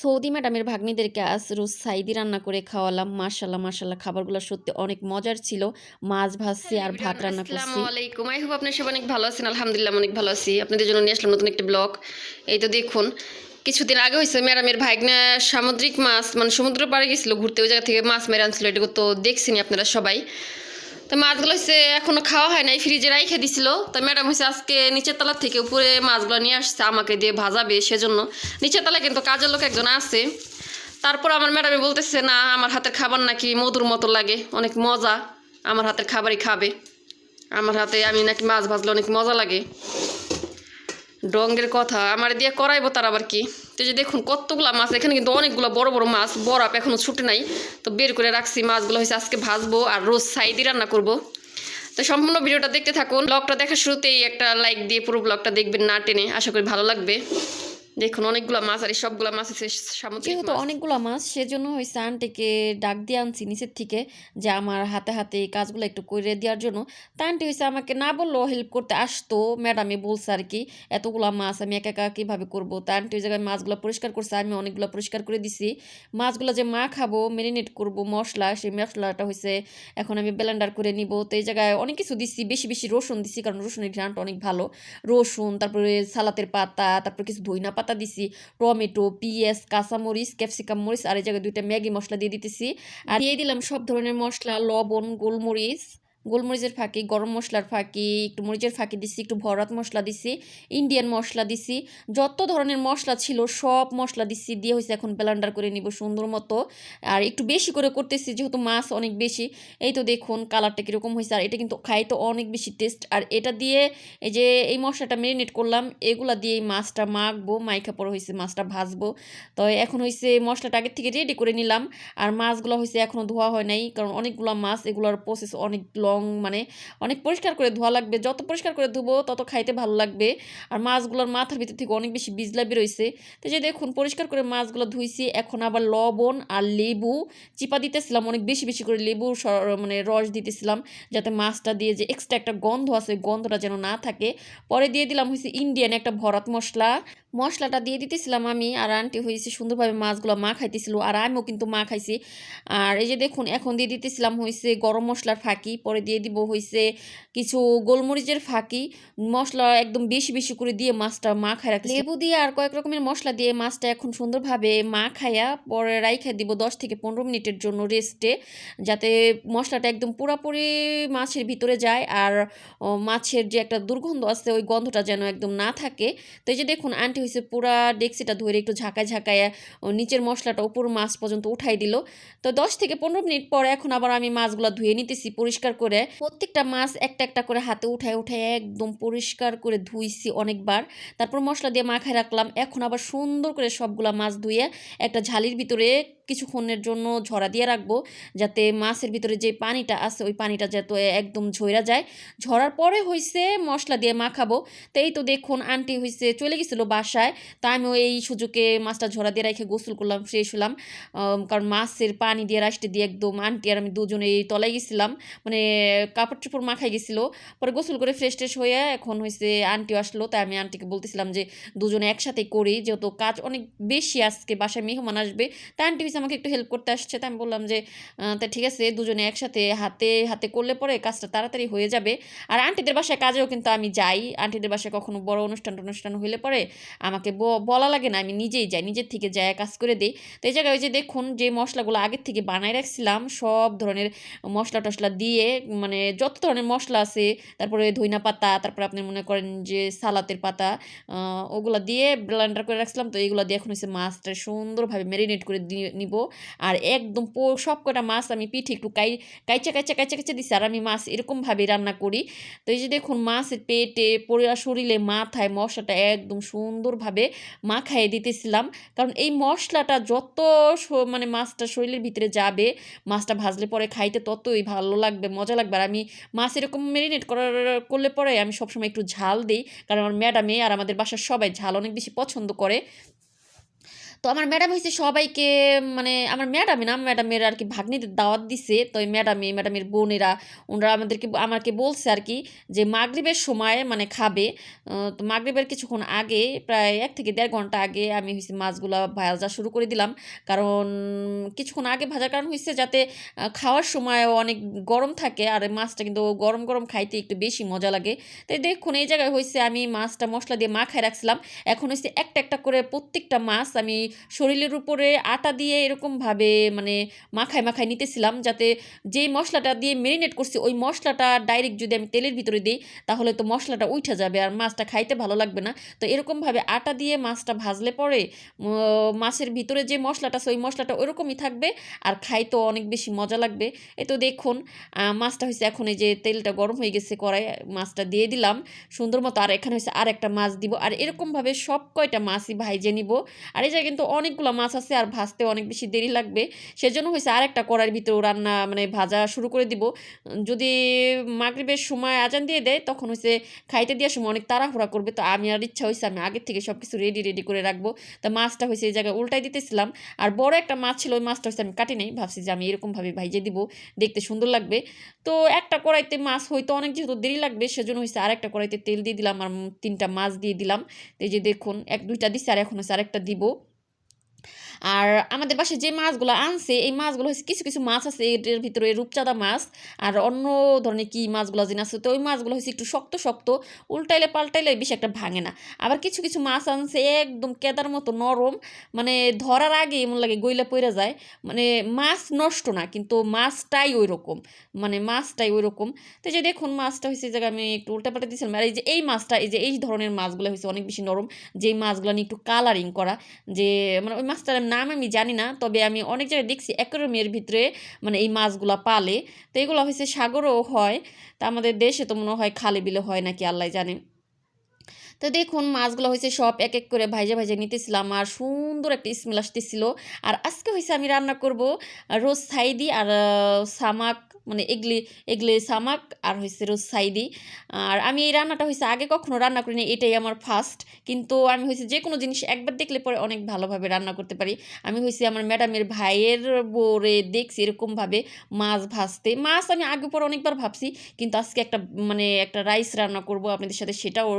Saudi ম্যাডামের ভাগ্নিদেরকে আজ রোজ সাইদি রান্না করে খাওয়ালাম। মাশাল্লাহ মাশাল্লাহ খাবারগুলো সত্যি অনেক মজার ছিল। মাছ ভাজছি আর ভাত রান্না করছি। আসসালামু আলাইকুম। আই হোপ আপনার সব অনেক ভালো আছেন। আলহামদুলিল্লাহ অনেক ভালো আছি। আপনাদের জন্য নিয়ে আসলাম নতুন একটি ব্লগ এই তো দেখুন কিছুদিন আগে হয়েছে ম্যাডামের ভাইগনা সামুদ্রিক মাছ মানে সমুদ্র পাড়ে গেছিল ঘুরতে ওই জায়গা থেকে মাছ মেরে আনছিল। এটুকু তো দেখছিনি আপনারা সবাই। তো মাছগুলো হচ্ছে এখনও খাওয়া হয় নাই ফ্রিজে রাইখে দিছিল। তো ম্যাডাম হচ্ছে আজকে নিচের তলার থেকে উপরে মাছগুলো নিয়ে আসছে, আমাকে দিয়ে ভাজাবে সেজন্য। নিচের তলায় কিন্তু কাজের লোক একজন আছে। তারপর আমার ম্যাডামে বলতেছে, না, আমার হাতের খাবার নাকি মধুর মতো লাগে, অনেক মজা, আমার হাতের খাবারই খাবে। আমার হাতে আমি নাকি মাছ ভাজলে অনেক মজা লাগে। ডঙ্গের কথা, আমার দিয়ে করাইবো তার আবার কি? তো যে দেখুন, কতগুলা মাছ, এখানে কিন্তু অনেকগুলো বড় বড় মাছ বরফ এখনও ছুটে নাই। তো বের করে রাখছি, মাছগুলো হয়েছে আজকে ভাজবো আর রোজ সাইদি রান্না করব। তো সম্পূর্ণ ভিডিওটা দেখতে থাকুন। ব্লগটা দেখার শুরুতেই একটা লাইক দিয়ে পুরো ব্লগটা দেখবেন না টেনে। আশা করি ভালো লাগবে। দেখুন অনেকগুলো মাছ আর এই সবগুলো মাছ আছে সামুদ্রিক যেহেতু। অনেকগুলো মাছ সেজন্য হয়েছে আন্টিকে ডাক দিয়ে আনছি নিচের থেকে যে আমার হাতে হাতে এই কাজগুলো একটু করে দেওয়ার জন্য। তা আন্টি হয়েছে আমাকে না বললেও হেল্প করতে আসতো ম্যাডামে বলছে আর কি এতগুলো মাছ আমি একা একা কীভাবে করব? তা আন্টি ওই জায়গায় মাছগুলো পরিষ্কার করছে আমি অনেকগুলো পরিষ্কার করে দিছি। মাছগুলো যে মা খাব মেরিনেট করব মশলা সেই মশলাটা হয়েছে এখন আমি ব্লেন্ডার করে নিব। তো এই জায়গায় অনেক কিছু দিছি বেশি বেশি রসুন দিছি কারণ রসুনের ঘ্রাণটা অনেক ভালো। রসুন তারপরে সালাতের পাতা তারপর কিছু ধইনা পাতা দিছি। টমেটো, পিঁয়াজ, কাঁচামরিচ, ক্যাপসিকাম মরিচ, আর এই জায়গায় দুইটা ম্যাগি মশলা দিয়ে দিতেছি। আর দিয়ে দিলাম সব ধরনের মশলা, লবণ, গোলমরিচ। গোলমরিচের ফাঁকি, গরম মশলার ফাঁকি, একটু মরিচের ফাঁকি দিছি, একটু ভরাত মশলা দিছি ইন্ডিয়ান মশলা দিছি, যত ধরনের মশলা ছিল সব মশলা দিছি, দিয়ে হয়েছে এখন ব্লেন্ডার করে নিব সুন্দর মতো। আর একটু বেশি করে করতেছি, যেহেতু মাছ অনেক বেশি, এই তো দেখুন কালারটা কীরকম হয়েছে আর এটা কিন্তু খাই তো অনেক বেশি টেস্ট আর এটা দিয়ে এই যে এই মশলাটা মেরিনেট করলাম, এগুলা দিয়ে এই মাছটা মাখবো, মাইখা পরে হয়েছে মাছটা ভাজবো। তো এখন হয়েছে মশলাটা আগের থেকে রেডি করে নিলাম, আর মাছগুলো হয়েছে এখনও ধোয়া হয় নাই, কারণ অনেকগুলো মাছ এগুলোর প্রসেস অনেক লং মানে অনেক পরিষ্কার করে ধোয়া লাগবে। যত পরিষ্কার করে ধুবো, তত খাইতে ভালো লাগবে। আর মাছগুলোর মাথার ভিতর থেকে অনেক বেশি বীজলা বেরোইছে। তো যে দেখুন, পরিষ্কার করে মাছগুলো ধুইছি। এখন আবার লবণ আর লেবু চিপা দিতেছিলাম, অনেক বেশি বেশি করে লেবু মানে রস দিতেছিলাম, যাতে মাছটা দিয়ে যে এক্সট্রা একটা গন্ধ আছে, গন্ধটা যেন না থাকে। পরে দিয়ে দিলাম হয়েছে ইন্ডিয়ান একটা ভরাত মশলা। মশলাটা দিয়ে দিতেছিলাম আমি, আর আন্টি হয়েছে সুন্দরভাবে মাছগুলো মা খাইতেছিল, আর আমিও কিন্তু মা খাইছি। আর এই যে দেখুন, এখন দিয়ে দিতেছিলাম হয়েছে গরম মশলার ফাঁকি, পরে দিয়ে দিব হয়েছে কিছু গোলমরিচের ফাঁকি। মশলা একদম বেশি বেশি করে দিয়ে মাছটা মা খাই রাখছি লেবু দিয়ে আর কয়েক রকমের মশলা দিয়ে মাছটা এখন সুন্দরভাবে মা খাইয়া পরে রাইখা দিব দশ থেকে পনেরো মিনিটের জন্য রেস্টে, যাতে মশলাটা একদম পুরাপুরি মাছের ভিতরে যায়, আর মাছের যে একটা দুর্গন্ধ আছে, ওই গন্ধটা যেন একদম না থাকে। তো এই যে দেখুন, আন্টি হয়েছে পুরা ডেক্সিটা ধরে একটু ঝাঁকায় ঝাঁকায় নিচের মশলাটা উপর মাছ পর্যন্ত উঠাই দিল। তো দশ থেকে পনেরো মিনিট পরে এখন আবার আমি মাছগুলো ধুয়ে নিতেছি পরিষ্কার করে। প্রত্যেকটা মাছ একটা একটা করে হাতে উঠায় উঠায় একদম পরিষ্কার করে ধুইছি অনেকবার। তারপর মশলা দিয়ে মাখায় রাখলাম। এখন আবার সুন্দর করে সবগুলা মাছ ধুয়ে একটা ঝালির ভিতরে কিছুক্ষণের জন্য ঝরা দিয়ে রাখব, যাতে মাছের ভিতরে যে পানিটা আছে, ওই পানিটা যাতে একদম ঝইরা যায়। ঝরার পরে হইছে মশলা দিয়ে মাখাবো। তো এই তো দেখুন, আন্টি হইছে চলে গেছিল বাসায়। তা আমিও এই সুযোগে মাছটা ঝরা দিয়ে রেখে গোসল করলাম, ফ্রেশ হলাম। কারণ মাছের পানি দিয়ে রাষ্টে দিয়ে একদম আন্টি আর আমি দুজনে এই তলায় গেছিলাম। মানে কাপড় চোপড় মাখাই গেছিল। পরে গোসল করে ফ্রেশ ট্রেশ হয়ে এখন হয়েছে আন্টিও আসলো। তাই আমি আন্টিকে বলতেছিলাম যে দুজনে একসাথে করি, যেহেতু কাজ অনেক বেশি আজকে, বাসায় মেহমান আসবে। তাই আন্টি হয়েছে আমাকে একটু হেল্প করতে আসছে তাই আমি বললাম যে তা ঠিক আছে, দুজনে একসাথে হাতে হাতে করলে পরে কাজটা তাড়াতাড়ি হয়ে যাবে। আর আন্টিদের বাসায় কাজেও কিন্তু আমি যাই। আন্টিদের বাসায় কখনো বড় অনুষ্ঠান টনুষ্ঠান হইলে পরে আমাকে বলা লাগে না, আমি নিজেই যাই, নিজের থেকে যাই, কাজ করে দিই। তো এই জায়গায় ওই যে দেখুন, যে মশলাগুলো আগের থেকে বানাই রাখছিলাম, সব ধরনের মশলা টশলা দিয়ে মানে যত ধরনের মশলা আছে, তারপরে ধইনা পাতা, তারপরে আপনি মনে করেন যে সালাতের পাতা ওগুলা দিয়ে ব্লেন্ডার করে রাখছিলাম। তো এইগুলো দিয়ে এখন হচ্ছে মাছটা সুন্দরভাবে ম্যারিনেট করে দিয়ে নিব আর একদম সব কটা মাছ আমি পিঠে একটু কাই, কাইচা কাইচা কাইচা কাইচা দিছি। আর আমি মাছ এরকমভাবে রান্না করি। তো এই যে দেখুন, মাছের পেটে পরিয়া শরীরে মাথায় মশলাটা একদম সুন্দরভাবে মাখাইয়ে দিতেছিলাম। কারণ এই মশলাটা যত মানে মাছটা শরীরের ভিতরে যাবে, মাছটা ভাজলে পরে খাইতে ততই ভালো লাগবে, মজা লাগবে। আর আমি মাছ এরকম মেরিনেট করার, করলে পরে আমি সবসময় একটু ঝাল দিই। কারণ আমার ম্যাডামে আর আমাদের বাসার সবাই ঝাল অনেক বেশি পছন্দ করে। তো আমার ম্যাডাম হয়েছে সবাইকে মানে আমার ম্যাডামই না ম্যাডামের আর কি ভাগ্নিদের দাওয়াত দিছে। তো ওই ম্যাডামে ম্যাডামের বোনেরা, ওনারা আমাদেরকে, আমাকে বলছে আর কি যে মাগরিবের সময় মানে খাবে। তো মাগরিবের কিছুক্ষণ আগে, প্রায় এক থেকে দেড় ঘণ্টা আগে আমি হয়েছে মাছগুলো ভাজা শুরু করে দিলাম। কারণ কিছুক্ষণ আগে ভাজার কারণ হয়েছে যাতে খাওয়ার সময় অনেক গরম থাকে আর মাছটা কিন্তু গরম গরম খাইতে একটু বেশি মজা লাগে। তাই দেখুন, এই জায়গায় হয়েছে আমি মাছটা মশলা দিয়ে মাখায় রাখছিলাম। এখন হচ্ছে একটা একটা করে প্রত্যেকটা মাছ আমি শরীরের উপরে আটা দিয়ে এরকমভাবে মানে মাখায় মাখায় নিতেছিলাম যাতে যেই মশলাটা দিয়ে মেরিনেট করছি, ওই মশলাটা ডাইরেক্ট যদি আমি তেলের ভিতরে দিই, তাহলে তো মশলাটা উঠে যাবে আর মাছটা খাইতে ভালো লাগবে না। তো এরকমভাবে আটা দিয়ে মাছটা ভাজলে পরে মাছের ভিতরে যে মশলাটা ওই মশলাটা ওইরকমই থাকবে আর খাইতেও অনেক বেশি মজা লাগবে। এ তো দেখুন মাছটা হয়েছে এখন এই যে তেলটা গরম হয়ে গেছে কড়াই মাছটা দিয়ে দিলাম। সুন্দর মতো আর এখানে হয়েছে আর একটা মাছ দিব। আর এরকমভাবে সব কয়টা মাছই ভাইজে নিব। আর এই জায়গায় কিন্তু অনেকগুলো মাছ আছে আর ভাজতে অনেক বেশি দেরি লাগবে। সেজন্য হয়েছে আর একটা কড়াইয়ের ভিতরে রান্না মানে ভাজা শুরু করে দিব। যদি মাগরিবের সময় আজান দিয়ে দেয়, তখন হয়েছে খাইতে দেওয়ার সময় অনেক তাড়াহুড়া করবে। তো আমি আর ইচ্ছা হয়েছে আমি আগের থেকে সব কিছু রেডি রেডি করে রাখব। তা মাছটা হয়েছে এই জায়গায় উল্টাই দিতেছিলাম। আর বড় একটা মাছ ছিল, ওই মাছটা হচ্ছে আমি কাটি নেই। ভাবছি যে আমি এরকমভাবে ভাইজে দিব, দেখতে সুন্দর লাগবে। তো একটা কড়াইতে মাছ হয়তো অনেক যেহেতু দেরি লাগবে, সেজন্য হয়েছে আর একটা কড়াইতে তেল দিয়ে দিলাম আর তিনটা মাছ দিয়ে দিলাম। এই যে দেখুন, এক দুইটা দিচ্ছে আর এখন হচ্ছে আরেকটা দিব। আর আমাদের বাসায় যে মাছগুলো আনছে, এই মাছগুলো হচ্ছে কিছু কিছু মাছ আছে এটার ভিতরে রূপচাঁদা মাছ আর অন্য ধরনের কি মাছগুলো যেন আছে, তো ওই মাছগুলো হচ্ছে একটু শক্ত শক্ত, উল্টাইলে পাল্টাইলে বেশি একটা ভাঙে না। আবার কিছু কিছু মাছ আনছে একদম কেদার মতো নরম মানে ধরার আগে এমন লাগে গইলা পইরা যায় মানে মাছ নষ্ট না, কিন্তু মাছটাই ওই রকম মানে মাছটাই ওই রকম তো যে দেখুন মাছটা হয়েছে জায়গায় আমি একটু উল্টা পাল্টা দিয়েছিলাম, আর এই যে, এই মাছটা, এই যে, এই ধরনের মাছগুলো হয়েছে অনেক বেশি নরম, যেই মাছগুলো নিয়ে একটু কালারিং করা, যে মানে ওই মাছটার নাম আমি জানি না, তবে আমি অনেক জায়গায় দেখছি অ্যাকোরিয়ামের ভিতরে মানে এই মাছগুলো পালে। তো এগুলো হয়েছে সাগরও হয়, তা আমাদের দেশে তো মনে হয় খালে বিলে হয় নাকি, আল্লাহ জানে। তো দেখুন, মাছগুলো হয়েছে সব এক এক করে ভাইজে ভাইজে নিতেছিলাম, আর সুন্দর একটা স্মেল আসতেছিল। আর আজকে হয়েছে আমি রান্না করব রোজ সাইদি আর সামাক মানে এগলি এগলি সামাক আর হয়েছে রোজ সাইদি আর আমি এই রান্নাটা হয়েছে আগে কখনো রান্না করিনি, এটাই আমার ফার্স্ট কিন্তু আমি হয়েছে যে কোনো জিনিস একবার দেখলে পরে অনেক ভালোভাবে রান্না করতে পারি। আমি হয়েছে আমার ম্যাডামের ভাইয়ের বোরে দেখছি এরকমভাবে মাছ ভাজতে। মাছ আমি আগে পর অনেকবার ভাবছি, কিন্তু আজকে একটা মানে একটা রাইস রান্না করব আপনাদের সাথে সেটাও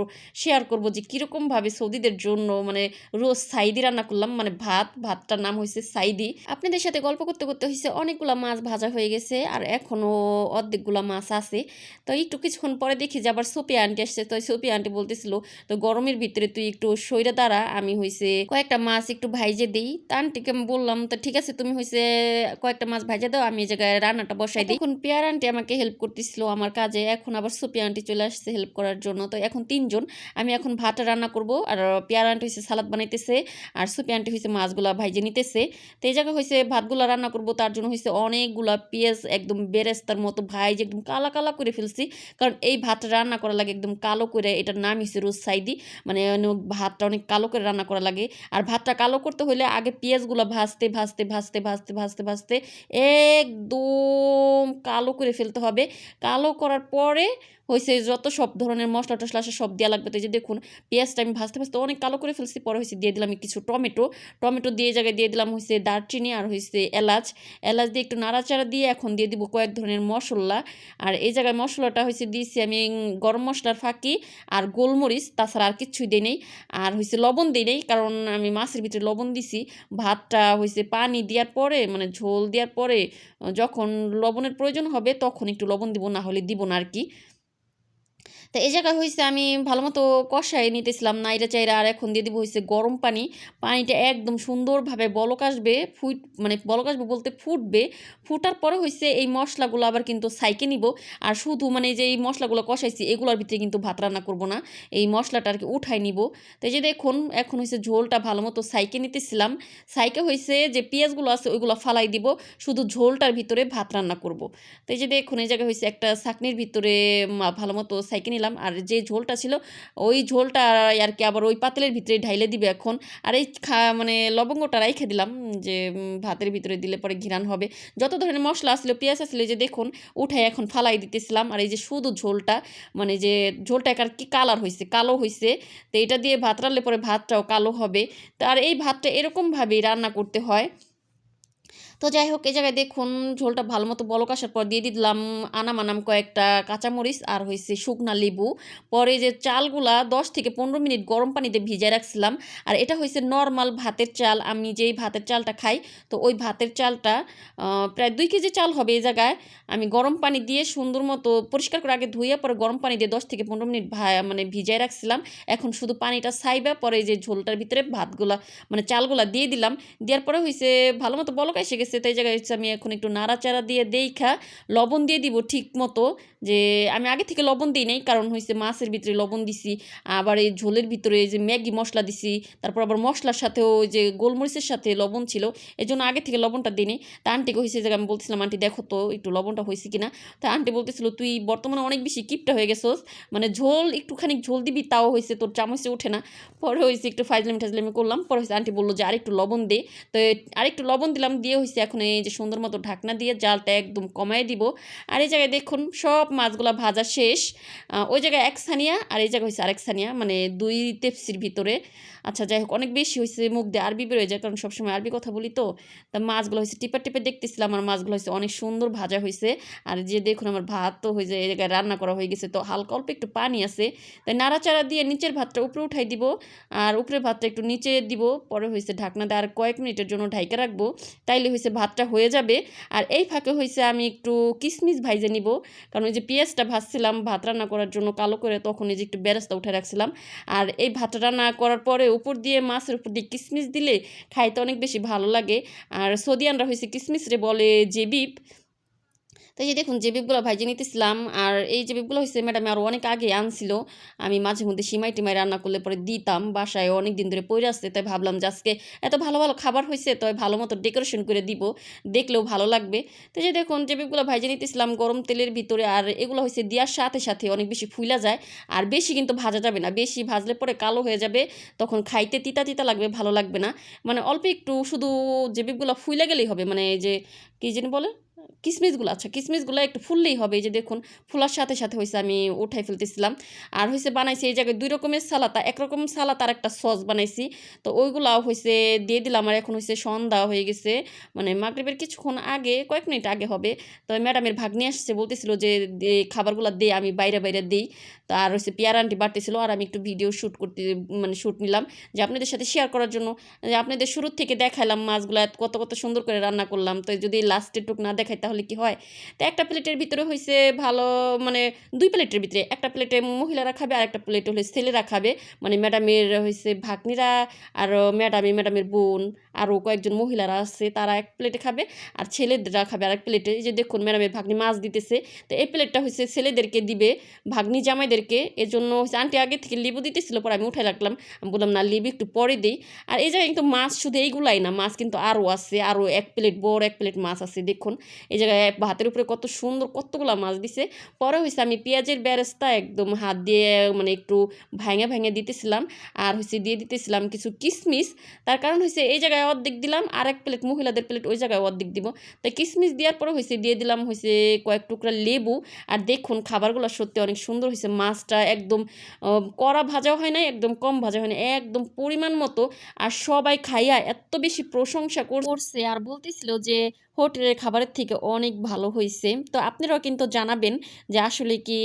শেয়ার করব যে কীরকমভাবে সৌদিদের জন্য মানে রোজ সাইদি রান্না করলাম। মানে ভাত, ভাতটার নাম হয়েছে সাইদি। আপনাদের সাথে গল্প করতে করতে হয়েছে অনেকগুলো মাছ ভাজা হয়ে গেছে। আর এখনও অর্ধেকগুলো মাছ আছে। তো একটু কিছুক্ষণ পরে দেখি যে আবার সোপি আন্টি আসছে। তো সোপি আন্টি বলতেছিল, তো গরমের ভিতরে তুই একটু সইরা দাঁড়া, আমি হয়েছে কয়েকটা মাছ একটু ভাইজে দিই। তা আন্টিকে আমি বললাম, তো ঠিক আছে, তুমি হয়েছে কয়েকটা মাছ ভাইজে দাও, আমি এই জায়গায় রান্নাটা বসাই দিই। এখন পেয়ার আন্টি আমাকে হেল্প করতেছিল আমার কাজে। এখন আবার সোপি আন্টি চলে আসছে হেল্প করার জন্য। তো এখন তিনজন, আমি এখন ভাত রান্না করব। আর পেয়ার আন্টি হয়েছে সালাদ বানাইতেছে, আর সুপি আন্টি হয়েছে মাছগুলা ভাইজে নিতেছে। তো এই জায়গায় হয়েছে ভাতগুলা রান্না করব, তার জন্য হয়েছে অনেকগুলা পেঁয়াজ একদম বেরেস্তার মতো ভাই যে একদম কালা কালা করে ফেলছি। কারণ এই ভাতটা রান্না করা লাগে একদম কালো করে এটার নাম হয়েছে রোজ সাইদি মানে ভাতটা অনেক কালো করে রান্না করা লাগে। আর ভাতটা কালো করতে হলে আগে পেঁয়াজগুলো ভাজতে ভাজতে ভাজতে ভাজতে ভাজতে ভাজতে একদম কালো করে ফেলতে হবে। কালো করার পরে হয়েছে যত সব ধরনের মশলা টশলা সব দেওয়া লাগবে। তো যে দেখুন, পেঁয়াজটা আমি ভাজতে ভাজতে অনেক কালো করে ফেলছি, পরে হয়েছে দিয়ে দিলাম কিছু টমেটো। টমেটো দিয়ে জায়গায় দিয়ে দিলাম হয়েছে দারচিনি আর হয়েছে এলাচ। এলাচ দিয়ে একটু নাড়াচাড়া দিয়ে এখন দিয়ে দিব কয়েক ধরনের মশলা। আর এই জায়গায় মশলাটা হয়েছে দিয়েছি আমি গরম মশলার ফাঁকি আর গোলমরিচ, তাছাড়া আর কিচ্ছুই দিই নেই। আর হয়েছে লবণ দিই নেই, কারণ আমি মাছের ভিতরে লবণ দিছি। ভাতটা হয়েছে পানি দেওয়ার পরে মানে ঝোল দেওয়ার পরে, যখন লবণের প্রয়োজন হবে তখন একটু লবণ দিব, না হলে দিব না আর কি তো এই জায়গায় হয়েছে আমি ভালো মতো কষাই নিতেছিলাম নাইরা চাইরা আর এখন দিয়ে দিব হয়েছে গরম পানি। পানিটা একদম সুন্দরভাবে বলক আসবে, ফুট মানে বলক আসবে বলতে ফুটবে। ফুটার পরে হয়েছে এই মশলাগুলো আবার কিন্তু সাইকে নিব। আর শুধু মানে যে এই মশলাগুলো কষাইছি, এগুলোর ভিতরে কিন্তু ভাত রান্না করব না। এই মশলাটা আর কি উঠাই নিব। তো যে দেখুন, এখন হয়েছে ঝোলটা ভালো মতো সাইকে নিতেছিলাম। সাইকে হয়েছে যে পেঁয়াজগুলো আছে ওইগুলো ফালাই দিব, শুধু ঝোলটার ভিতরে ভাত রান্না করব। তো এই যে দেখুন, এই জায়গায় হয়েছে একটা চাকনির ভিতরে ভালো মতো সাইকে নিলাম। আর যে ঝোলটা ছিল, ওই ঝোলটা আর কি আবার ওই পাতিলের ভিতরে ঢাইলে দিবে এখন। আর এই খা মানে লবঙ্গটা রাইখে দিলাম, যে ভাতের ভিতরে দিলে পরে ঘিরান হবে। যত ধরনের মশলা আসলো, পেঁয়াজ আসলে যে দেখুন উঠাই এখন ফালাই দিতেছিলাম। আর এই যে শুধু ঝোলটা মানে যে ঝোলটা একার কি কালার হয়েছে কালো হয়েছে তো এটা দিয়ে ভাত রান্নলে পরে ভাতটাও কালো হবে। তো আর এই ভাতটা এরকমভাবেই রান্না করতে হয়। তো যাই হোক, এই জায়গায় দেখুন, ঝোলটা ভালো মতো বলক আসার পর দিয়ে দিলাম আনাম আনাম কয়েকটা কাঁচামরিচ আর হয়েছে শুকনা লেবু। পরে যে চালগুলা দশ থেকে পনেরো মিনিট গরম পানিতে ভিজায় রাখছিলাম। আর এটা হয়েছে নর্মাল ভাতের চাল। আমি যেই ভাতের চালটা খাই, তো ওই ভাতের চালটা প্রায় দুই কেজি চাল হবে এই জায়গায়। আমি গরম পানি দিয়ে সুন্দর মতো পরিষ্কার করে আগে ধুয়ে পরে গরম পানি দিয়ে দশ থেকে পনেরো মিনিট মানে ভিজায় রাখছিলাম। এখন শুধু পানিটা সাইবা পরে যে ঝোলটার ভিতরে ভাতগুলা মানে চালগুলা দিয়ে দিলাম। দেওয়ার পরে হয়েছে ভালো মতো বলক এসে গেছে। তাই জায়গায় হচ্ছে আমি এখন একটু নাড়াচাড়া দিয়ে দেইখা লবণ দিয়ে দিব ঠিক মতো, যে আমি আগে থেকে লবণ দিই নাই, কারণ হয়েছে মাছের ভিতরে লবণ দিছি, আবার এই ঝোলের ভিতরে যে ম্যাগি মশলা দিছি, তারপর আবার মশলার সাথেও যে গোলমরিচের সাথে লবণ ছিল, এই জন্য আগে থেকে লবণটা দিই নি তা আন্টিকে হয়েছে যে আমি বলছিলাম আন্টি দেখো তো একটু লবণটা হয়েছে কিনা? তা আন্টি বলতেছিল, তুই বর্তমানে অনেক বেশি কিপটা হয়ে গেছোস মানে ঝোল একটুখানি ঝোল দিবি, তাও হয়েছে তোর চামচে ওঠে না। পরে হয়েছে একটু ফাইজলামি টাইজলামি করলাম, পরে হয়েছে আন্টি বলল যে আরেকটু লবণ দে, তো আরেকটু লবণ দিলাম, দিয়ে হয়েছে এখন এই যে সুন্দর মতো ঢাকনা দিয়ে জালটা একদম কমায় দিব। আর এই জায়গায় দেখুন, সব মাছগুলা ভাজা শেষ। ওই জায়গায় এক সানিয়া আর এই জায়গায় হয়েছে আরেক সানিয়া মানে দুই তেপসির ভিতরে। আচ্ছা যাই হোক, অনেক বেশি হয়েছে মুখ দিয়ে আরবি বেরোয় যায়, কারণ সবসময় আরবি কথা বলি তো। তা মাছগুলো হয়েছে টিপে টিপে দেখতেছিলাম আর মাছগুলো হয়েছে অনেক সুন্দর ভাজা হয়েছে আর যে দেখুন আমার ভাত তো হয়ে যায় এই জায়গায় রান্না করা হয়ে গেছে, তো হালকা অল্প একটু পানি আছে। তাই নাড়াচাড়া দিয়ে নিচের ভাতটা উপরে উঠাই দিব। আর উপরের ভাতটা একটু নিচে দিব, পরে হয়েছে ঢাকনা দিয়ে আর কয়েক মিনিটের জন্য ঢাইকা রাখব। তাইলে হয়েছে ভাতটা হয়ে যাবে। আর এই ফাঁকে হয়েছে আমি একটু কিশমিশ ভাইজে নিব। কারণ ওই যে পেঁয়াজটা ভাজছিলাম, ভাত রান্না করার জন্য কালো করে তখন ওই যে একটু বেরাস্তা উঠে রাখছিলাম। আর এই ভাত রান্না করার পরে উপর দিয়ে মাছের উপর দিয়ে কিশমিশ দিলে খাইতে অনেক বেশি ভালো লাগে। আর সৌদিয়ানরা হয়েছে কিশমিশ রে বলে জেবিব তাই যে দেখুন জেবিবগুলো ভাইজে নিতেছিলাম, আর এই জেবিবগুলো হয়েছে ম্যাডাম আরও অনেক আগে আনছিল। আমি মাঝে মধ্যে সিমাই টিমাই রান্না করলে পরে দিতাম, বাসায় অনেক দিন ধরে পড়ে আসছে, তাই ভাবলাম যে আজকে এত ভালো ভালো খাবার হয়েছে তাই ভালো মতো ডেকোরেশন করে দিব, দেখলেও ভালো লাগবে। তো যে দেখুন জেবিবগুলো ভাইজে নিতেছিলাম, গরম তেলের ভিতরে, আর এগুলো হয়েছে দেওয়ার সাথে সাথে অনেক বেশি ফুলা যায়, আর বেশি কিন্তু ভাজা যাবে না, বেশি ভাজলে পরে কালো হয়ে যাবে, তখন খাইতে তিতা তিতা লাগবে, ভালো লাগবে না। মানে অল্প একটু, শুধু জেবিবগুলো ফুলে গেলেই হবে মানে যে, কী যেন বলে? কিসমিসগুলো আচ্ছা কিসমিসগুলো একটু ফুললেই হবে। এই যে দেখুন, ফুলার সাথে সাথে হয়েছে আমি উঠাই ফেলতেছিলাম। আর হয়েছে বানাইছি এই জায়গায় দুই রকমের সালাতা একরকম সালাত আর একটা সস বানাইছি। তো ওইগুলাও হয়েছে দিয়ে দিলাম, আর এখন হয়েছে সন্ধ্যা হয়ে গেছে। মানে মাগরিবের কিছুক্ষণ আগে, কয়েক মিনিট আগে হবে। তো ম্যাডামের ভাগ্নি আসছে, বলতেছিল যে খাবারগুলো দে, আমি বাইরে বাইরে দিই। তো আর হচ্ছে পেয়ার আন্টি বাড়তেছিল, আর আমি একটু ভিডিও শ্যুট করতে মানে শ্যুট নিলাম। যে আপনাদের সাথে শেয়ার করার জন্য, যে আপনাদের শুরুর থেকে দেখাইলাম মাছগুলো, কত কত সুন্দর করে রান্না করলাম। তো যদি লাস্টের টুক না দেখাই তাহলে কি হয়? তো একটা প্লেটের ভিতরে হয়েছে ভালো মানে দুই প্লেটের ভিতরে, একটা প্লেটে মহিলারা খাবে আর একটা প্লেট হলে ছেলেরা খাবে। মানে ম্যাডামের হয়েছে ভাগ্নিরা আর ম্যাডামে ম্যাডামের বোন আরও কয়েকজন মহিলারা আছে, তারা এক প্লেটে খাবে আর ছেলেরা খাবে আর এক প্লেটে। এই যে দেখুন ম্যাডামের ভাগ্নি মাছ দিতেছে। তো এই প্লেটটা হচ্ছে ছেলেদেরকে দিবে, ভাগ্নি জামাইদেরকে। এজন্য হচ্ছে আন্টি আগে থেকে লেবু দিতেছিল, পরে আমি উঠে রাখলাম। আমি বললাম, না, লেবু একটু পরে দিই। আর এই জায়গায় কিন্তু মাছ শুধু এইগুলাই না, মাছ কিন্তু আরও আছে আরও এক প্লেট বড় এক প্লেট মাছ আছে, দেখুন। এই জায়গায় ভাতের উপরে কত সুন্দর কতগুলো মাছ দিছে। পরে হয়েছে আমি পেঁয়াজের ব্যারেস্তা একদম হাত দিয়ে মানে একটু ভাঙে ভাঙে দিতেছিলাম। আর হচ্ছে দিয়ে দিতেছিলাম কিছু কিশমিশ তার কারণ হয়েছে এই জায়গায় অর্ধেক দিলাম, আর এক প্লেট মহিলাদের প্লেট ওই জায়গায় অর্ধেক দিব। তাই কিশমিশ দেওয়ার পরে হয়েছে দিয়ে দিলাম হয়েছে কয়েক টুকরা লেবু। আর দেখুন খাবারগুলো সত্যি অনেক সুন্দর হয়েছে মাছটা একদম কড়া ভাজা হয় নাই, একদম কম ভাজা হয় না একদম পরিমাণ মতো। আর সবাই খাইয়া এত বেশি প্রশংসা কর- করছে। আর বলতেছিল যে হোটেলের খাবারের থেকে অনেক ভালো হয়েছে তো আপনারাও কিন্তু জানাবেন যে আসলে কি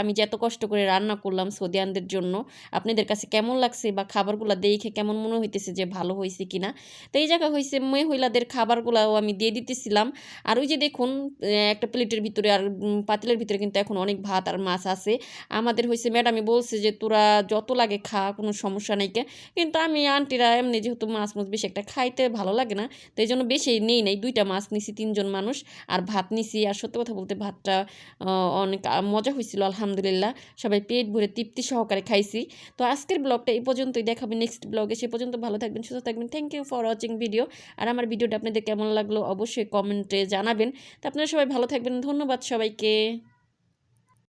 আমি যে এত কষ্ট করে রান্না করলাম সৌদিয়ানদের জন্য, আপনাদের কাছে কেমন লাগছে বা খাবারগুলো দেখে কেমন মনে হইতেছে যে ভালো হয়েছে কি না তো এই জায়গা হয়েছে মহিলাদের খাবারগুলাও আমি দিয়ে দিতেছিলাম। আর ওই যে দেখুন একটা প্লেটের ভিতরে আর পাতিলের ভিতরে কিন্তু এখন অনেক ভাত আর মাছ আছে। আমাদের হয়েছে ম্যাডামই বলছে যে তোরা যত লাগে খা, কোনো সমস্যা নাই কিন্তু আমি আন্টিরা এমনি যেহেতু মাছ মাছ বেশি একটা খাইতে ভালো লাগে না, তো এই জন্য বেশি নেই নাই। দুইটা মাছ নিছি, তিনজন মানুষ। আর ভাত নিছি। আর সত্যি কথা বলতে ভাতটা অনেক মজা হয়েছিল আলহামদুলিল্লাহ। সবাই পেট ভরে তৃপ্তি সহকারে খাইছি। তো আজকের ব্লগটা এই পর্যন্তই। দেখাবে নেক্সট ব্লগে সে পর্যন্ত ভালো থাকবেন, সুস্থ থাকবেন। Thank you for watching video আর আমার ভিডিওটা আপনাদের কেমন লাগল অবশ্যই কমেন্টে জানাবেন। তো আপনারা সবাই ভালো থাকবেন। ধন্যবাদ সবাইকে।